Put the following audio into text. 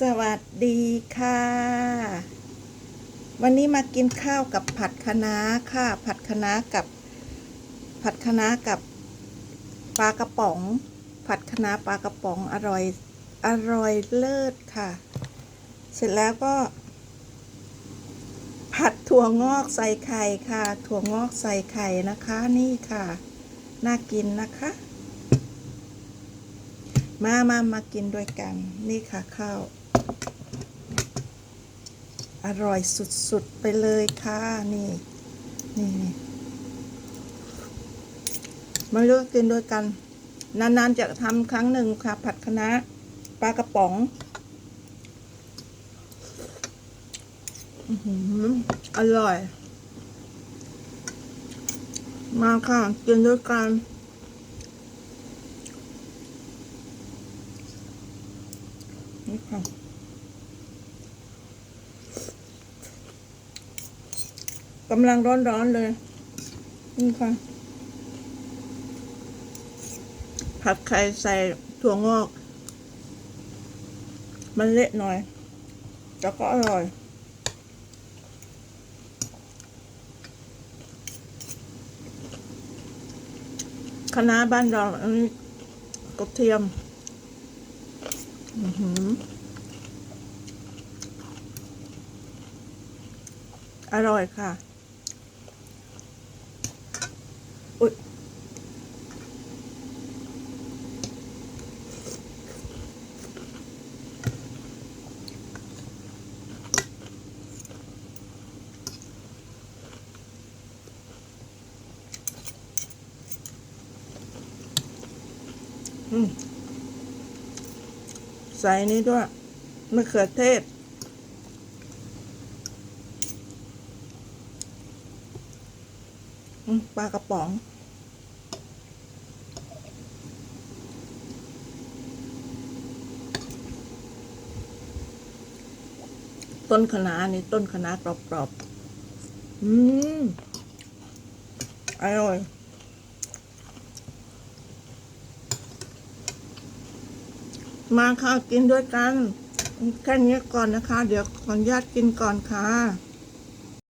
สวัสดีค่ะ วันนี้มากินข้าวกับผัดคะน้าค่ะ ผัดคะน้ากับผัดคะน้ากับปลากระป๋อง ผัดคะน้าปลากระป๋องอร่อยอร่อยเลิศค่ะ เสร็จแล้วก็ ผัดถั่วงอกใส่ไข่ค่ะ ถั่วงอกใส่ไข่นะคะ นี่ค่ะ น่ากินนะคะ มามามากินด้วยกัน นี่ค่ะข้าว อร่อยสุด ๆ ไปเลยค่ะ นี่ นี่นี่มาเลือกกินด้วยกัน นาน ๆ จะทำครั้งหนึ่งค่ะ ผัดคะน้าปลากระป๋องอือหืออร่อย มาค่ะกินด้วยกัน นี่ค่ะกำลังร้อนๆเลย นี่ค่ะ ผัดไข่ใส่ถั่วงอก มันเละหน่อยแต่ก็อร่อยคณะบ้านเราอันนี้กระเทียม อร่อยค่ะ อุ๊ยอืม ใส่นี้ด้วยมะเขือเทศ ปลากระป๋อง ต้นคะน้านี่ต้นคะน้ากรอบๆ อืม อร่อย มาค่ะกินด้วยกัน แค่นี้ก่อนนะคะ เดี๋ยวขออนุญาตกินก่อนค่ะ